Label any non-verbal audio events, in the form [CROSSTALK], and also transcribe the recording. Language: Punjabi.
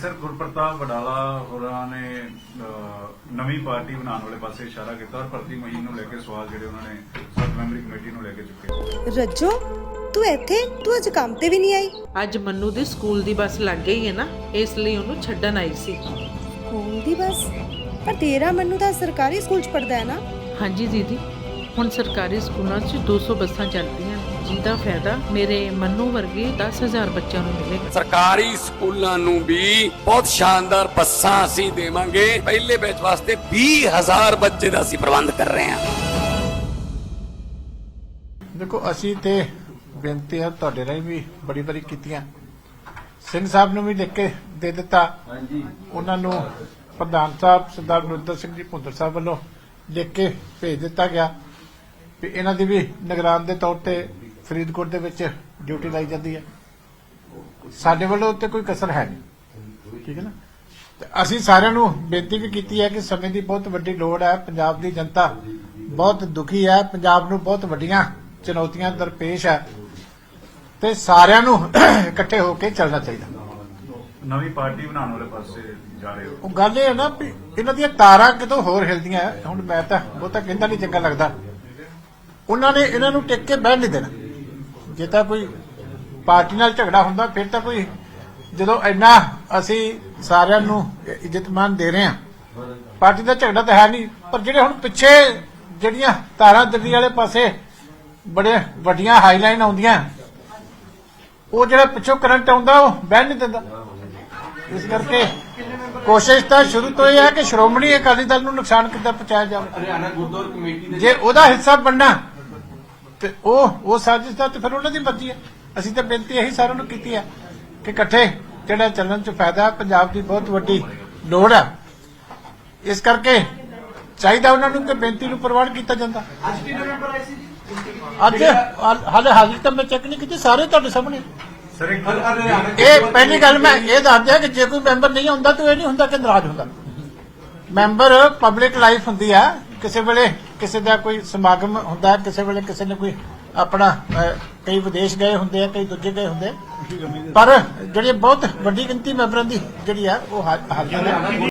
ਸਰ ਗੁਰਪ੍ਰਤਾਪ ਵਡਾਲਾ ਹੋਰਾਂ ਨੇ ਨਵੀਂ ਪਾਰਟੀ ਬਣਾਉਣ ਵਾਲੇ ਪਾਸੇ ਇਸ਼ਾਰਾ ਕੀਤਾ ਔਰ ਭਰਤੀ ਮੁਹਿੰਮ ਨੂੰ ਲੈ ਕੇ ਸਵਾਲ ਜਿਹੜੇ ਉਹਨਾਂ ਨੇ ਸਬ ਮੈਂਬਰੀ ਕਮੇਟੀ ਨੂੰ ਲੈ ਕੇ ਚੁੱਕੇ। ਰੱਜੋ ਤੂੰ ਇੱਥੇ ਤੂੰ ਅੱਜ ਕੰਮ ਤੇ ਵੀ ਨਹੀਂ ਆਈ। ਅੱਜ ਮੰਨੂ ਦੀ ਸਕੂਲ ਦੀ ਬੱਸ ਲੱਗ ਗਈ ਹੈ ਨਾ ਇਸ ਲਈ ਉਹਨੂੰ ਛੱਡਣ ਆਈ ਸੀ। ਸਕੂਲ ਦੀ ਬਸ? ਪਰ ਤੇਰਾ ਮੈਨੂੰ ਤਾਂ ਸਰਕਾਰੀ ਸਕੂਲ ਚ ਪੜਦਾ ਹੈ ਨਾ। ਹਾਂਜੀ ਦੀਦੀ। ਹੁਣ ਸਰਕਾਰੀ ਸਕੂਲਾਂ 'ਚ 200 ਬੱਸਾਂ ਚੱਲਦੀਆਂ। ਜਿਹਦਾ ਫਾਇਦਾ ਮੇਰੇ ਮੰਨੂ ਵਰਗੇ 10000 ਬੱਚਿਆਂ ਨੂੰ ਮਿਲੇਗਾ। ਸਰਕਾਰੀ ਸਕੂਲਾਂ ਨੂੰ ਵੀ ਬਹੁਤ ਸ਼ਾਨਦਾਰ ਬੱਸਾਂ ਅਸੀਂ ਦੇਵਾਂਗੇ। ਪਹਿਲੇ ਬੈਚ ਵਾਸਤੇ 20000 ਬੱਚੇ ਦਾ ਅਸੀਂ ਪ੍ਰਬੰਧ ਕਰ ਰਹੇ ਹਾਂ। ਦੇਖੋ ਅਸੀਂ ਤੇ ਬੇਨਤੀ ਹੈ ਤੁਹਾਡੇ ਰਾਹੀਂ ਵੀ ਬੜੀ ਬੜੀ ਕੀਤੀਆਂ। ਸਿੰਘ ਸਾਹਿਬ ਨੂੰ ਵੀ ਲਿਖ ਕੇ ਦੇ ਦਿੱਤਾ। ਹਾਂਜੀ। ਉਹਨਾਂ ਨੂੰ ਪ੍ਰਧਾਨ ਸਾਹਿਬ ਸਰਦਾਰ ਨਰਿੰਦਰ ਸਿੰਘ ਜੀ ਭੁੰਦਰ ਸਾਹਿਬ ਵੱਲੋਂ ਲਿਖ ਕੇ ਭੇਜ ਦਿੱਤਾ ਗਿਆ। ਵੀ ਇਹਨਾਂ ਦੀ ਵੀ ਨਿਗਰਾਨ ਦੇ ਤੌਰ ਤੇ ਫਰੀਦਕੋਟ ਦੇ ਵਿੱਚ ਡਿਊਟੀ ਲਾਈ ਜਾਂਦੀ ਹੈ। ਸਾਡੇ ਵੱਲੋਂ ਉੱਤੇ ਕੋਈ ਕਸਰ ਹੈ ਨਹੀਂ। ਠੀਕ ਹੈ ਨਾ? ਤੇ ਅਸੀਂ ਸਾਰਿਆਂ ਨੂੰ ਬੇਨਤੀ ਵੀ ਕੀਤੀ ਹੈ ਕਿ ਸਮੇਂ ਦੀ ਬਹੁਤ ਵੱਡੀ ਲੋੜ ਹੈ। ਪੰਜਾਬ ਦੀ ਜਨਤਾ ਬਹੁਤ ਦੁਖੀ ਹੈ। ਪੰਜਾਬ ਨੂੰ ਬਹੁਤ ਵੱਡੀਆਂ ਚੁਣੌਤੀਆਂ ਦਰਪੇਸ਼ ਹੈ। ਤੇ ਸਾਰਿਆਂ ਨੂੰ [CLEARS THROAT] ਇਕੱਠੇ ਹੋ ਕੇ ਚੱਲਣਾ ਚਾਹੀਦਾ। ਨਵੀਂ ਪਾਰਟੀ ਬਣਾਉਣ ਵਾਲੇ ਪਾਸੇ ਜਾ ਰਹੇ ਹੋ? ਉਹ ਗੱਲ ਇਹ ਹੈ ਨਾ ਵੀ ਇਹਨਾਂ ਦੀਆਂ ਤਾਰਾਂ ਕਿਤੋਂ ਹੋਰ ਹਿਲਦੀਆਂ। ਹੁਣ ਮੈਂ ਤਾਂ ਬਹੁਤਾ ਕਹਿੰਦਾ ਨਹੀਂ ਚੰਗਾ ਲੱਗਦਾ। ਉਹਨਾਂ ਨੇ ਇਹਨਾਂ ਨੂੰ ਟਿਕ ਕੇ ਬਹਿਣ ਨਹੀਂ ਦੇਣਾ। ਜੇ ਤਾਂ ਕੋਈ ਪਾਰਟੀ ਨਾਲ ਝਗੜਾ ਹੁੰਦਾ ਫਿਰ ਤਾਂ ਕੋਈ ਜਦੋਂ ਇੰਨਾ ਅਸੀਂ ਸਾਰਿਆਂ ਨੂੰ ਇੱਜ਼ਤ ਮਾਨ ਦੇ ਰਹੇ ਹਾਂ ਪਾਰਟੀ ਦਾ ਝਗੜਾ ਤਾਂ ਹੈ ਨਹੀਂ ਪਰ ਜਿਹੜੇ ਹੁਣ ਪਿੱਛੇ ਜਿਹੜੀਆਂ ਤਾਰਾਂ ਦਿੱਲੀ ਵਾਲੇ ਪਾਸੇ ਬੜੇ ਵੱਡੀਆਂ ਹਾਈਲਾਈਨ ਆਉਂਦੀਆਂ ਉਹ ਜਿਹੜਾ ਪਿੱਛੋਂ ਕਰੰਟ ਆਉਂਦਾ ਉਹ ਬਹਿਣ ਨਹੀਂ ਦਿੰਦਾ। ਇਸ ਕਰਕੇ ਕੋਸ਼ਿਸ਼ ਤਾਂ ਸ਼ੁਰੂ ਤੋਂ ਇਹ ਹੈ ਕਿ ਸ਼੍ਰੋਮਣੀ ਅਕਾਲੀ ਦਲ ਨੂੰ ਨੁਕਸਾਨ ਕਿੱਦਾਂ ਪਹੁੰਚਾਇਆ ਜਾਵੇ। ਹਰਿਆਣਾ ਗੁਰਦੁਆਰਾ ਕਮੇਟੀ ਦੇ ਜੇ ਉਹਦਾ ਹਿੱਸਾ ਬਣਨਾ ਤੇ ਉਹ ਉਹ ਸਾਜ਼ਿਸ਼ ਦਾ ਤੇ ਫਿਰ ਉਹਨਾਂ ਦੀ ਮਰਜ਼ੀ ਹੈ। ਅਸੀਂ ਤਾਂ ਬੇਨਤੀ ਇਹੀ ਸਾਰਿਆਂ ਨੂੰ ਕੀਤੀ ਹੈ ਕਿ ਇਕੱਠੇ ਜਿਹੜਾ ਚੱਲਣ ਚ ਫਾਇਦਾ ਪੰਜਾਬ ਦੀ ਬਹੁਤ ਵੱਡੀ ਲੋੜ ਹੈ। ਇਸ ਕਰਕੇ ਚਾਹੀਦਾ ਉਹਨਾਂ ਨੂੰ ਕਿ ਬੇਨਤੀ ਨੂੰ ਪ੍ਰਵਾਨ ਕੀਤਾ ਜਾਂਦਾ। ਅੱਜ ਕਿੰਨੇ ਮੈਂਬਰ ਆਏ ਸੀ ਜੀ? ਅੱਜ ਹਾਲੇ ਹਾਜ਼ਰ ਤਾਂ ਮੈਂ ਚੈੱਕ ਨਹੀਂ ਕੀਤੀ ਸਾਰੇ ਤੁਹਾਡੇ ਸਾਹਮਣੇ। ਇਹ ਪਹਿਲੀ ਗੱਲ ਮੈਂ ਇਹ ਦੱਸ ਦਿਆਂ ਕਿ ਜੇ ਕੋਈ ਮੈਂਬਰ ਨਹੀਂ ਹੁੰਦਾ ਤਾਂ ਇਹ ਨਹੀਂ ਹੁੰਦਾ ਕਿ ਨਾਰਾਜ਼ ਹੁੰਦਾ। ਮੈਂਬਰ ਪਬਲਿਕ ਲਾਈਫ ਹੁੰਦੀ ਆ ਕਿਸੇ ਵੇਲੇ ਕਿਸੇ ਦਾ ਕੋਈ ਸਮਾਗਮ ਹੁੰਦਾ ਕਿਸੇ ਵੇਲੇ ਕਿਸੇ ਨੇ ਕੋਈ ਆਪਣਾ ਅਹ, ਕਈ ਵਿਦੇਸ਼ ਗਏ ਹੁੰਦੇ ਆ ਕਈ ਦੂਜੇ ਗਏ ਹੁੰਦੇ ਆ। ਪਰ ਜਿਹੜੀ ਬਹੁਤ ਵੱਡੀ ਗਿਣਤੀ ਮੈਂਬਰਾਂ ਦੀ ਜਿਹੜੀ ਆ ਉਹ ਹਾ- ਹਾਜ਼ਰ ਹੈ